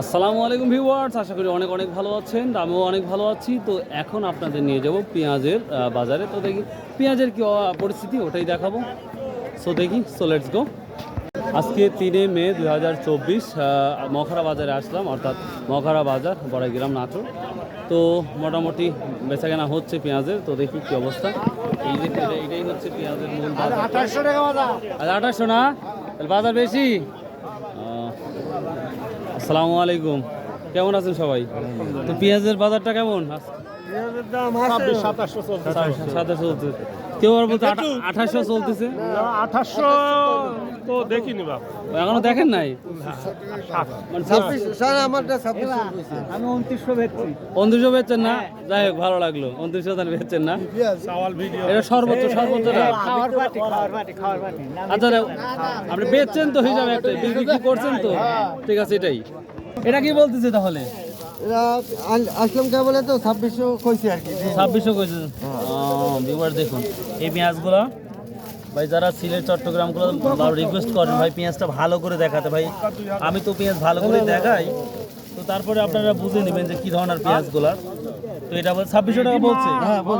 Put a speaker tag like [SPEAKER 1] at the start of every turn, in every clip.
[SPEAKER 1] আসসালামু আলাইকুম ভিউয়ার্স আশা করি অনেক অনেক ভালো আছেন আমিও অনেক ভালো আছি। তো এখন আপনাদের নিয়ে যাব পেঁয়াজের বাজারে। তো দেখি পেঁয়াজের কি পরিস্থিতি ওটাই দেখাবো। সো দেখি সো লেটস গো আজকে তিনে মে দু হাজার চব্বিশ মখরা বাজারে আসলাম অর্থাৎ মখরা বাজার বড়াইগ্রাম নাটোর। তো মোটামুটি বেচাকেনা হচ্ছে পেঁয়াজের তো দেখি কি অবস্থা। এই যে এটাই হচ্ছে পেঁয়াজের মূল বাজার।
[SPEAKER 2] আঠাশশো টাকা
[SPEAKER 1] আঠাশশো না? বাজার বেশি? আসসালামু আলাইকুম। কেমন আছেন সবাই? তো পেঁয়াজের বাজারটা কেমন? চলতেছে। কেউ আর বলতে আঠাশশো চলতেছে?
[SPEAKER 2] আঠাশশো তো দেখিনি বাবা
[SPEAKER 1] এখনও দেখেন নাই? মানে
[SPEAKER 3] স্যার আমারটা ছাব্বিশ
[SPEAKER 2] আমি উনত্রিশশো বেচছি।
[SPEAKER 1] উনত্রিশশো বেচছেন না? যাই হোক ভালো লাগল। উনত্রিশশো দান বেচছেন না? এটা সর্বোচ্চ সর্বোচ্চ
[SPEAKER 2] পাটি
[SPEAKER 1] আচ্ছা আপনি বেচছেন তো হিসাবে একটা বিক্রি করছেন তো? ঠিক আছে এটাই। এটা কি বলতেছে তাহলে?
[SPEAKER 3] কে বলে তো? ছাব্বিশশো কইছে
[SPEAKER 1] ছাব্বিশশো কইছে। দেখুন, এই ভাই, যারা চট্টগ্রামগুলো রিকোয়েস্ট ভাই, পেঁয়াজটা ভালো করে দেখাতে, ভাই। আমি তো পেঁয়াজ ভালো করে দেখাই, তো তারপরে আপনারা বুঝে নেবেন যে কি ধরনের পেঁয়াজগুলা। তো এটা বল ছাব্বিশশো টাকা বলছে।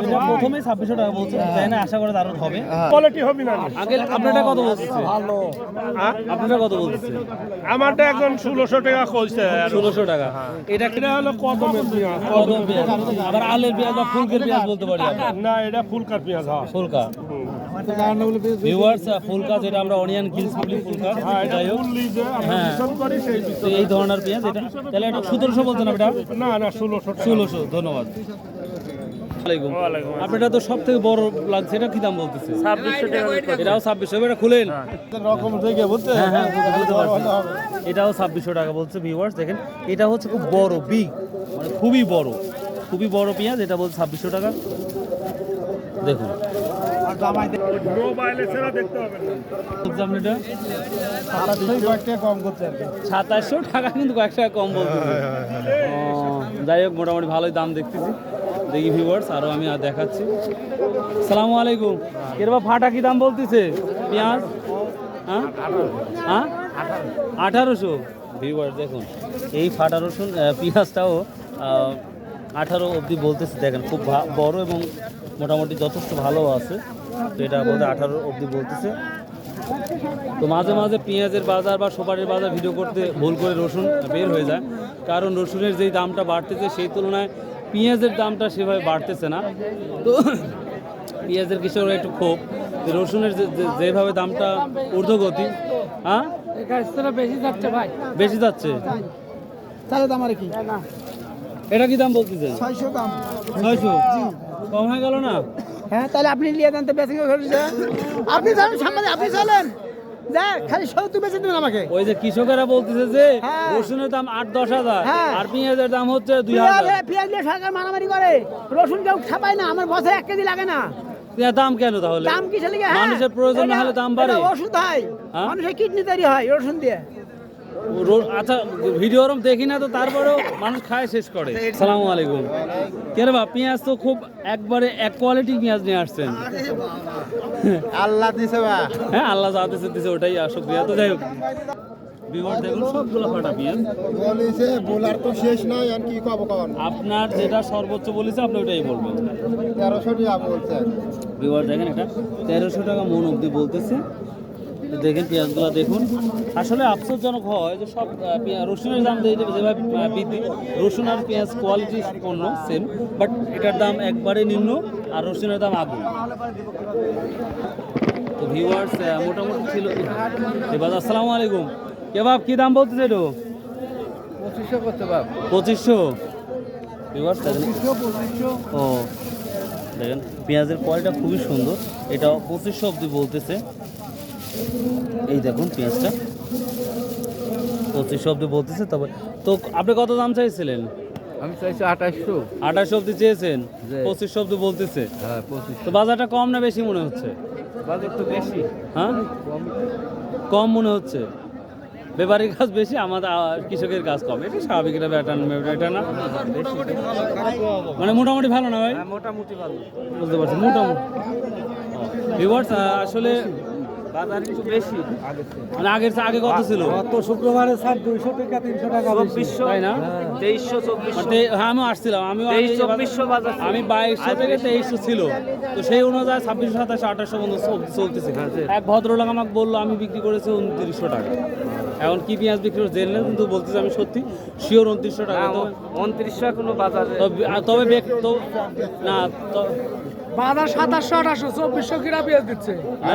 [SPEAKER 1] এটা প্রথমে ছাব্বিশশো টাকা বলছে। তাই না? আশা করে আরও হবে।
[SPEAKER 2] কোয়ালিটি হবে না।
[SPEAKER 1] আগে আপনারটা কত বলছে
[SPEAKER 2] ভালো।
[SPEAKER 1] আপনারা কত বলছে
[SPEAKER 2] আমারটা একজন ষোলোশো টাকা কইছে।
[SPEAKER 1] ষোলোশো টাকা। এটা
[SPEAKER 2] এটা হলো কদমের পেঁয়াজ।
[SPEAKER 1] কত পেঁয়াজ। আবার আলের পেঁয়াজ বা ফুলকের পেঁয়াজ বলতে পারি
[SPEAKER 2] না এটা ফুলকার পেঁয়াজ হ্যাঁ।
[SPEAKER 1] ফুলকা। ভিউয়ার্স ফুলকা যেটা আমরা অনিয়ন বলি ফুলকা।
[SPEAKER 2] হ্যাঁ,
[SPEAKER 1] যাই হোক। হ্যাঁ। এই ধরনের পেঁয়াজ এটা তাহলে এটা সতেরোশো বলছেন এটা?
[SPEAKER 2] না না ষোলোশো
[SPEAKER 1] ষোলোশো ধন্যবাদ। আপনারটা তো সব থেকে বড় লাগছে এটা কি দাম বলতেছে এটাও ছাব্বিশশো এটা খুলেন।
[SPEAKER 3] রকম থেকে
[SPEAKER 1] হ্যাঁ হ্যাঁ পারছি এটাও ছাব্বিশশো টাকা বলছে ভিউয়ার্স দেখেন। এটা হচ্ছে খুব বড় বিগ মানে খুবই বড়। খুবই বড় পেঁয়াজ এটা বলছে ছাব্বিশশো টাকা। দেখুন। সাতাশশো টাকা কিন্তু কয়েক টাকা কম বলতেছে যাই হোক মোটামুটি ভালোই দাম দেখতেছি। দেখি ভিউয়ার্স আরও আমি আর দেখাচ্ছি। সালামু আলাইকুম। এরবা ফাটা কি দাম বলতেছে? পেঁয়াজ? হ্যাঁ? হ্যাঁ? আঠারোশো। ভিউয়ার্স দেখুন এই ফাটা রসুন পেঁয়াজটাও আঠারো অবধি বলতেছে দেখেন খুব ভা- বড় এবং মোটামুটি যথেষ্ট ভালো আছে। তো এটা বলতে আঠারো অবধি বলতেছে। তো মাঝে মাঝে পেঁয়াজের বাজার বা সুপারির বাজার ভিডিও করতে ভুল করে রসুন বের হয়ে যায়। কারণ রসুনের যেই দামটা বাড়তেছে সেই তুলনায় পেঁয়াজের দামটা সেভাবে বাড়তেছে না। তো পেঁয়াজের কৃষকরা একটু ক্ষোভ। যে রসুনের যেভাবে দামটা ঊর্ধ্বগতি হ্যাঁ?
[SPEAKER 4] বেশি যাচ্ছে। ভাই
[SPEAKER 1] বেশি যাচ্ছে
[SPEAKER 3] তাহলে তো আমার কি?
[SPEAKER 1] এটা কি দাম বলতেছেন?
[SPEAKER 3] ছয়শো দাম।
[SPEAKER 1] ছয়শো? কম হয়ে গেল না?
[SPEAKER 4] হ্যাঁ তাহলে আপনি নিয়ে যান তো আপনি জানেন সামনে আপনি চলেন। দেখ খালি সত্তর বেশি দেবেন আমাকে।
[SPEAKER 1] ওই যে কৃষকেরা বলতেছে যে
[SPEAKER 4] হ্যাঁ।
[SPEAKER 1] রসুনের দাম আট দশ হাজার
[SPEAKER 4] হ্যাঁ।
[SPEAKER 1] আর পেঁয়াজের দাম হচ্ছে দুই হাজার।
[SPEAKER 4] পেঁয়াজ দিয়ে সরকার মারামারি করে। রসুন কেউ না আমার বছরে এক কেজি লাগে না।
[SPEAKER 1] দাম কেন তাহলে?
[SPEAKER 4] দাম কিসে লাগে
[SPEAKER 1] মানুষের প্রয়োজন না হলে দাম বাড়ে।
[SPEAKER 4] ওষুধ হয়? মানুষের কিডনি তৈরি হয় রসুন দিয়ে।
[SPEAKER 1] আচ্ছা ভিডিও ওরম দেখি না তো তারপরেও মানুষ খায় শেষ করে। সালামু আলাইকুম। কেন বা পেঁয়াজ তো খুব একবারে এক কোয়ালিটি পেঁয়াজ নিয়ে আসছেন।
[SPEAKER 3] আল্লাহ দিছে বা।
[SPEAKER 1] হ্যাঁ আল্লাহ যা দিছে দিছে ওটাই আসুক পেঁয়াজ তো যাই হোক আপনার যেটা সর্বোচ্চ বলেছে আপনি ওটাই বলবেন।
[SPEAKER 3] তেরোশো টাকা বলছে।
[SPEAKER 1] দেখেন এটা তেরোশো টাকা মন অব্দি বলতেছে। দেখেন পেঁয়াজগুলো দেখুন। আসলে আফসোসজনক হয় যে সব রসুনের দাম যেভাবে বৃদ্ধি। রসুন আর পেঁয়াজ কোয়ালিটি পণ্য সেম বাট এটার দাম একবারে নিম্ন আর রসুনের দাম আগুন। তো ভিউয়ার্স মোটামুটি ছিল এবার আসসালামু আলাইকুম। কে কেবাব কী দাম বলতেছে এটা?
[SPEAKER 3] পঁচিশশো করতে
[SPEAKER 1] পঁচিশশো। ভিউয়ার্স ও দেখেন পেঁয়াজের কোয়ালিটা খুবই সুন্দর। এটা পঁচিশশো অবধি বলতেছে। এই দেখুন পেঁয়াজটা। পঁচিশশো অব্দি বলতেছে তবে তো আপনি কত দাম চাইছিলেন?
[SPEAKER 3] আমি চাইছি আঠাশশো।
[SPEAKER 1] আঠাশশো অবধি চেয়েছেন। পঁচিশশো অবধি বলতেছে।
[SPEAKER 3] হ্যাঁ পঁচিশ।
[SPEAKER 1] তো বাজারটা কম না বেশি মনে হচ্ছে?
[SPEAKER 3] বাজার তো বেশি।
[SPEAKER 1] হ্যাঁ? কম। মনে হচ্ছে? ব্যাপারীর কাজ বেশি আমাদের কৃষকের কাজ কম। এটা স্বাভাবিক এটা ব্যাটার এটা না? মানে মোটামুটি ভালো না ভাই?
[SPEAKER 3] মোটামুটি ভালো।
[SPEAKER 1] বুঝতে পারছি মোটামুটি। আসলে বাজার একটু বেশি। মানে আগের আগে কত ছিল?
[SPEAKER 3] গত শুক্রবারে স্যার দুইশো টাকা তিনশো টাকা
[SPEAKER 1] চব্বিশশো তাই না?
[SPEAKER 5] তেইশশো চব্বিশশো।
[SPEAKER 1] মানে তে- হ্যাঁ আমি আসছিলাম আমি
[SPEAKER 5] তেইশ চব্বিশশো বাজার
[SPEAKER 1] আমি বাইশশো থেকে তেইশশো ছিল। তো সেই অনুযায়ী ছাব্বিশশো সাতাশশো আঠাশশো পর্যন্ত চলতেছে। এক ভদ্রলোক আমাকে বলল আমি বিক্রি করেছি উনত্রিশশো টাকা। এখন কি পেঁয়াজ বিক্রি করে জেনে কিন্তু বলতেছি আমি সত্যি শিওর উনত্রিশশো টাকা।
[SPEAKER 5] উনত্রিশশো এখনও বাজারে।
[SPEAKER 1] তবে তবে না তো-
[SPEAKER 4] বাজার সাতাশশো আঠাশশো চব্বিশশো কিরা পেঁয়াজ দিচ্ছে।
[SPEAKER 1] না,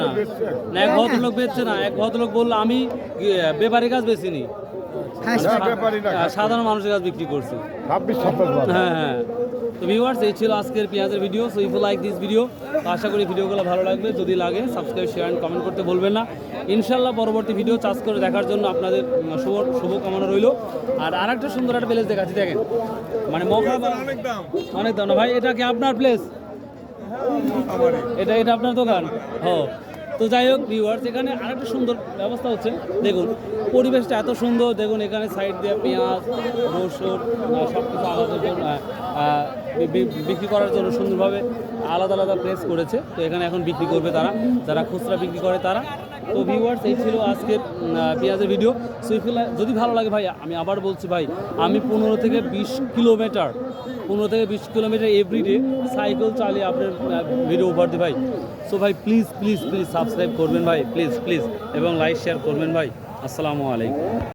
[SPEAKER 1] না, না, এক ভদ্রলোক বেচছে না। এক ভদ্রলোক বলল আমি ব্যাপারী গাছ বেচিনি। হ্যাঁ, সাধারণ মানুষের কাছে বিক্রি করছি। হ্যাঁ হ্যাঁ। তো ভিউয়ার্স এই ছিল আজকের পেঁয়াজের video so if like this video আশা করি ভিডিওগুলো ভালো লাগবে। যদি লাগে সাবস্ক্রাইব শেয়ার অ্যান্ড কমেন্ট করতে বলবেন না। ইনশাল্লাহ পরবর্তী ভিডিও চার্জ করে দেখার জন্য আপনাদের শুভ শুভকামনা রইল। আর আরেকটা সুন্দর একটা প্লেস দেখাচ্ছি দেখেন। মানে মখা অনেক দাম অনেক দাম। না ভাই এটা কি আপনার প্লেস এটা এটা আপনার দোকান? ও, তো যাই হোক ভিউয়ার্স এখানে আরেকটা সুন্দর ব্যবস্থা হচ্ছে। দেখুন, পরিবেশটা এত সুন্দর। দেখুন, এখানে সাইড দিয়ে পেঁয়াজ, রসুন সব কিছু আলাদা বিক্রি করার জন্য সুন্দরভাবে আলাদা আলাদা প্লেস করেছে। তো এখানে এখন বিক্রি করবে তারা। যারা খুচরা বিক্রি করে তারা। তো ভিউয়ার্স এই ছিল আজকের পেঁয়াজের ভিডিও সুইফুল্লাহ যদি ভালো লাগে ভাই, আমি আবার বলছি ভাই, আমি পনেরো থেকে বিশ কিলোমিটার পনেরো থেকে বিশ কিলোমিটার এভরিডে সাইকেল চালিয়ে আপনার ভিডিও উপহার দিই ভাই। সো ভাই প্লিজ প্লিজ প্লিজ সাবস্ক্রাইব করবেন ভাই প্লিজ প্লিজ এবং লাইক শেয়ার করবেন ভাই। আসসালামু আলাইকুম।